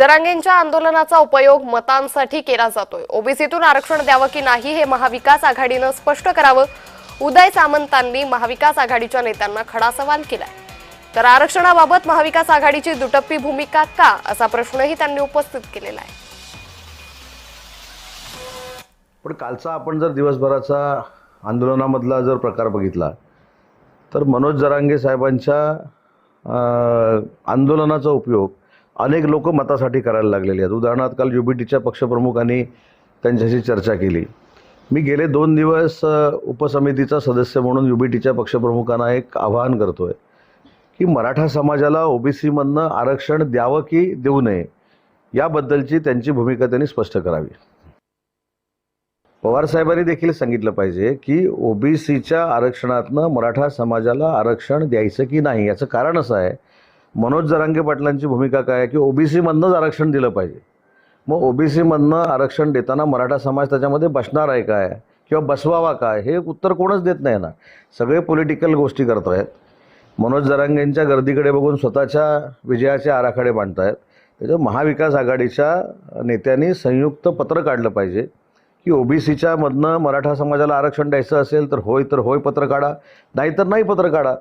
जरांगेंच्या आंदोलनाचा उपयोग मतांसाठी केला जातोय. ओबीसीतून आरक्षण द्यावं की नाही हे महाविकास आघाडीनं स्पष्ट करावं. उदय सामंतांनी महाविकास आघाडीच्या नेत्यांना खडा सवाल केलाय. तर आरक्षणाबाबत महाविकास आघाडीची दुटप्पी भूमिका का? असा प्रश्नही त्यांनी उपस्थित केलेला आहे. पण कालचा आपण जर दिवसभराचा आंदोलनामधला जर प्रकार बघितला तर मनोज जरांगे साहेबांच्या आंदोलनाचा उपयोग अनेक लोक मतासाठी करायला लागलेले आहेत. उदाहरणार्थ काल युबीटीच्या पक्षप्रमुखांनी त्यांच्याशी चर्चा केली. मी गेले दोन दिवस उपसमितीचा सदस्य म्हणून युबीटीच्या पक्षप्रमुखांना एक आवाहन करतो आहे की मराठा समाजाला ओबीसीमधनं आरक्षण द्यावं की देऊ नये याबद्दलची त्यांची भूमिका त्यांनी स्पष्ट करावी. पवारसाहेबांनी देखील सांगितलं पाहिजे की ओबीसीच्या आरक्षणातनं मराठा समाजाला आरक्षण द्यायचं की नाही याचं कारण असं आहे मनोज जरांगे पाटलांची भूमिका काय आहे? की ओबीसीमधनंच आरक्षण दिलं पाहिजे. मग ओबीसीमधनं आरक्षण देताना मराठा समाज त्याच्यामध्ये बसणार आहे काय? किंवा बसवावा काय? हे उत्तर कोणच देत नाही ना. सगळे पॉलिटिकल गोष्टी करत आहेत मनोज जरांगेंच्या गर्दीकडे बघून स्वतःच्या विजयाचे आराखडे मांडतायत त्याच्यावर महाविकास आघाडीच्या नेत्यांनी संयुक्त पत्र काढलं पाहिजे. की ओबीसीच्या मधनं मराठा समाजाला आरक्षण द्यायचं असेल तर होय तर होय पत्र काढा. नाहीतर नाही पत्र काढा.